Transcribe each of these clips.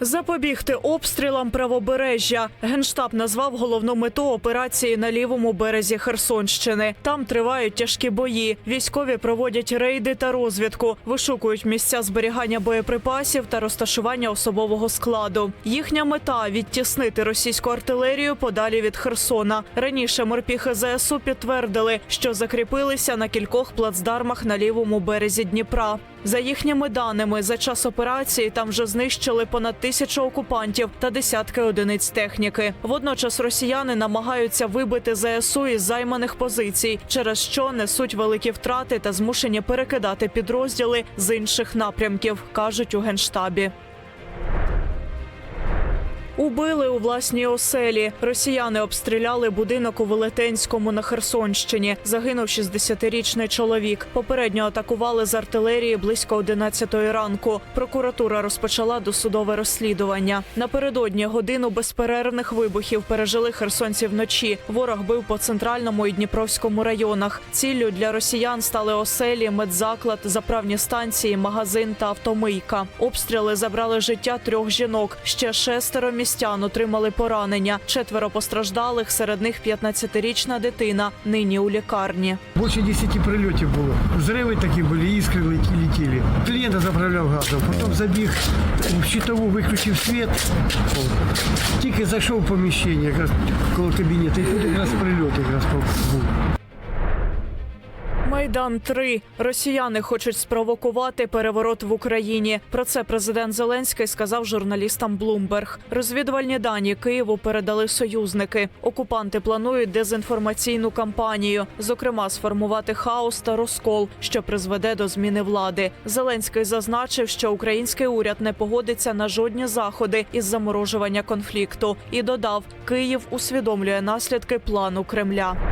Запобігти обстрілам правобережжя. Генштаб назвав головну мету операції на лівому березі Херсонщини. Там тривають тяжкі бої. Військові проводять рейди та розвідку, вишукують місця зберігання боєприпасів та розташування особового складу. Їхня мета відтіснити російську артилерію подалі від Херсона. Раніше морпіхи ЗСУ підтвердили, що закріпилися на кількох плацдармах на лівому березі Дніпра. За їхніми даними, за час операції там вже знищили понад тисячу окупантів та десятки одиниць техніки. Водночас росіяни намагаються вибити ЗСУ із займаних позицій, через що несуть великі втрати та змушені перекидати підрозділи з інших напрямків, кажуть у генштабі. Убили у власній оселі. Росіяни обстріляли будинок у Велетенському на Херсонщині. Загинув 60-річний чоловік. Попередньо атакували з артилерії близько 11-ї ранку. Прокуратура розпочала досудове розслідування. Напередодні годину безперервних вибухів пережили херсонці вночі. Ворог бив по центральному і Дніпровському районах. Ціллю для росіян стали оселі, медзаклад, заправні станції, магазин та автомийка. Обстріли забрали життя трьох жінок. Ще шестеро містян отримали поранення. Четверо постраждалих, серед них 15-річна дитина. Нині у лікарні. Больше 10 прильотів було. Взриви такі були, іскри леті- летіли. Клієнта заправляв газом, потім забіг в щитову, виключив світ. Тільки зайшов в поміщення, якраз коло кабінету, і тут якраз прильот якраз був. Майдан 3 Росіяни хочуть спровокувати переворот в Україні. Про це президент Зеленський сказав журналістам Bloomberg. Розвідувальні дані Києву передали союзники. Окупанти планують дезінформаційну кампанію, зокрема, сформувати хаос та розкол, що призведе до зміни влади. Зеленський зазначив, що український уряд не погодиться на жодні заходи із заморожування конфлікту, і додав, Київ усвідомлює наслідки плану Кремля.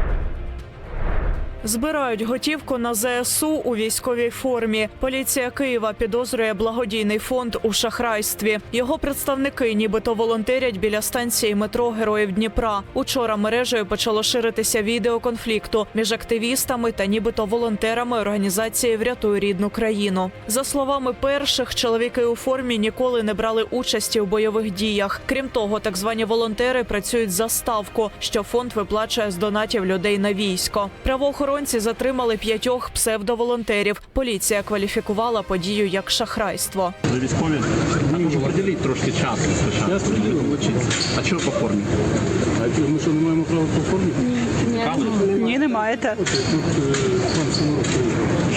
Збирають готівку на ЗСУ у військовій формі. Поліція Києва підозрює благодійний фонд у шахрайстві. Його представники, нібито волонтерять біля станції метро Героїв Дніпра. Учора мережею почало ширитися відео конфлікту між активістами та нібито волонтерами організації Врятуй рідну країну. За словами перших, чоловіки у формі ніколи не брали участі у бойових діях. Крім того, так звані волонтери працюють за ставку, що фонд виплачує з донатів людей на військо. Правоохоронці затримали п'ятьох псевдоволонтерів. Поліція кваліфікувала подію як шахрайство. Військові? А трошки часу. А чого по формі? А ми що не маємо права по формі? Ні, не маєте. Самаров.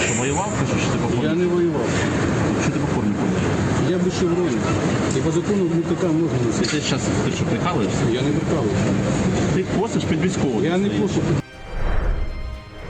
Що воював, кажеш, що ти по формі? Я не воював. Що ти по формі ходиш? Я без шевроні. І по закону МКК можна Ти зараз ти що, прикалуєшся? Я не прикалуюся. Ти косиш під військового. Я не прошу.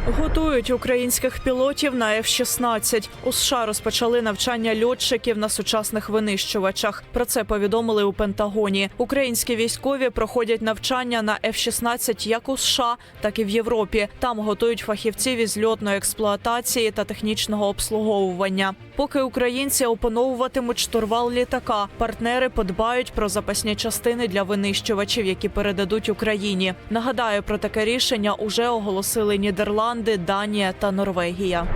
Готують українських пілотів на F-16. У США розпочали навчання льотчиків на сучасних винищувачах. Про це повідомили у Пентагоні. Українські військові проходять навчання на F-16 як у США, так і в Європі. Там готують фахівців із льотної експлуатації та технічного обслуговування. Поки українці опановуватимуть штурвал літака, партнери подбають про запасні частини для винищувачів, які передадуть Україні. Нагадаю, про таке рішення уже оголосили Нідерланди, Данія та Норвегія.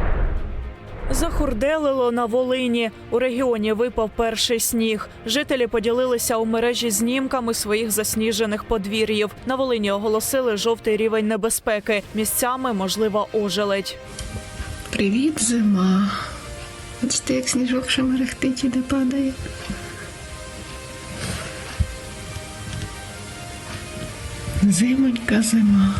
Захурделило на Волині. У регіоні випав перший сніг. Жителі поділилися у мережі знімками своїх засніжених подвір'їв. На Волині оголосили жовтий рівень небезпеки. Місцями можлива ожеледь. Привіт, зима. Бачите, як сніжок ще мерехтить і де падає. Зимонька зима.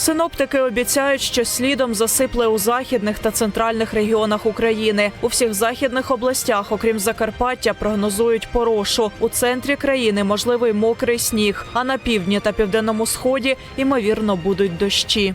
Синоптики обіцяють, що слідом засипле у західних та центральних регіонах України. У всіх західних областях, окрім Закарпаття, прогнозують порошу. У центрі країни можливий мокрий сніг, а на півдні та південному сході ймовірно будуть дощі.